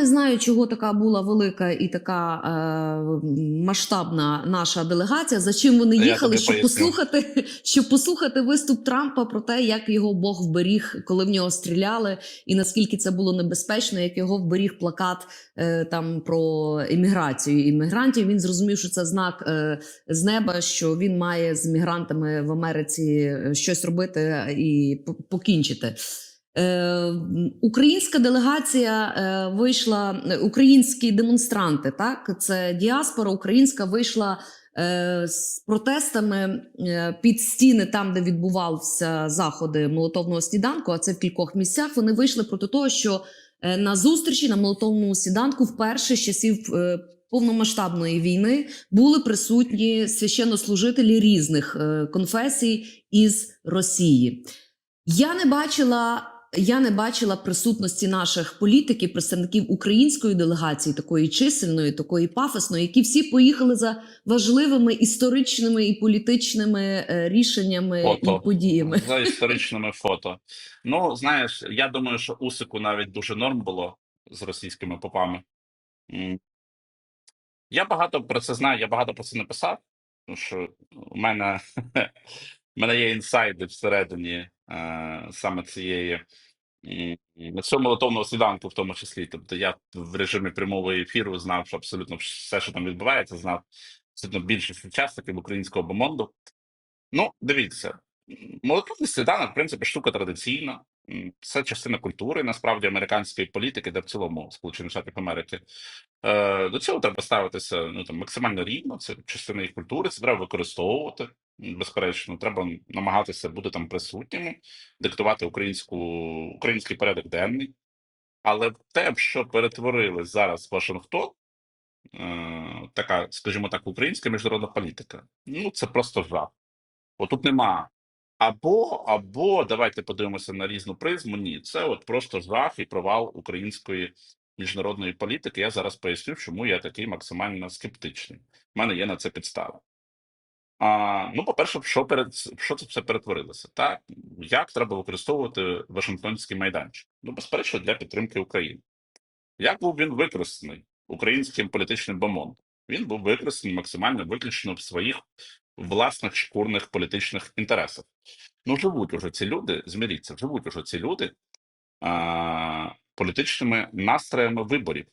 не знаю, чого така була велика і така е, масштабна наша делегація. За чим вони їхали, щоб поясню. послухати, щоб послухати виступ Трампа про те, як його Бог вберіг, коли в нього стріляли, і наскільки це було небезпечно, як його вберіг плакат е, там про імміграцію іммігрантів. Він зрозумів, що це знак е, з неба, що він має з мігрантами в Америці е, щось робити і покінчити. Е, українська делегація е, вийшла, е, українські демонстранти, так це діаспора українська вийшла з протестами під стіни, там де відбувалися заходи молотовного сніданку. А це в кількох місцях. Вони вийшли проти того, що на зустрічі на молотовному сніданку вперше з часів. Повномасштабної війни були присутні священнослужителі різних конфесій із Росії. Я не бачила. Я не бачила присутності наших політиків, представників української делегації, такої чисельної, такої пафосної, які всі поїхали за важливими історичними і політичними е, рішеннями Фото. і подіями. За історичними фото. Ну, знаєш, я думаю, що Усику навіть дуже норм було з російськими попами. Я багато про це знаю, я багато про це написав, тому що у мене, у мене є інсайди всередині саме цієї цьому литовного сніданку, в тому числі. Тобто я в режимі прямого ефіру знав, що абсолютно все, що там відбувається, знав абсолютно більшість учасників українського бомонду. Ну, дивіться, молитовний сніданок, в принципі, штука традиційна. Це частина культури, насправді, американської політики, де в цілому Сполучених Штатів Америки. Е, до цього треба ставитися ну, там, максимально рівно, це частина їх культури, це треба використовувати. Безперечно, треба намагатися бути там присутніми, диктувати українську, український порядок денний. Але те, що перетворили зараз Вашингтон, е, така, скажімо так, українська міжнародна політика, ну це просто жах. От тут нема або, або давайте подивимося на різну призму. Ні, це от просто жах і провал української міжнародної політики. Я зараз поясню, чому я такий максимально скептичний. У мене є на це підстава. А, ну, по-перше, що перед що це все перетворилося? Так як треба використовувати Вашингтонський майданчик? Ну, безперечно, для підтримки України. Як був він використаний українським політичним бомондом? Він був використаний максимально виключно в своїх власних шкурних політичних інтересах. Ну, живуть уже ці люди, зміріться, живуть уже ці люди а, політичними настроями виборів.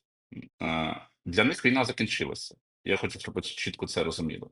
А, для них війна закінчилася. Я хочу, щоб чітко це розуміли.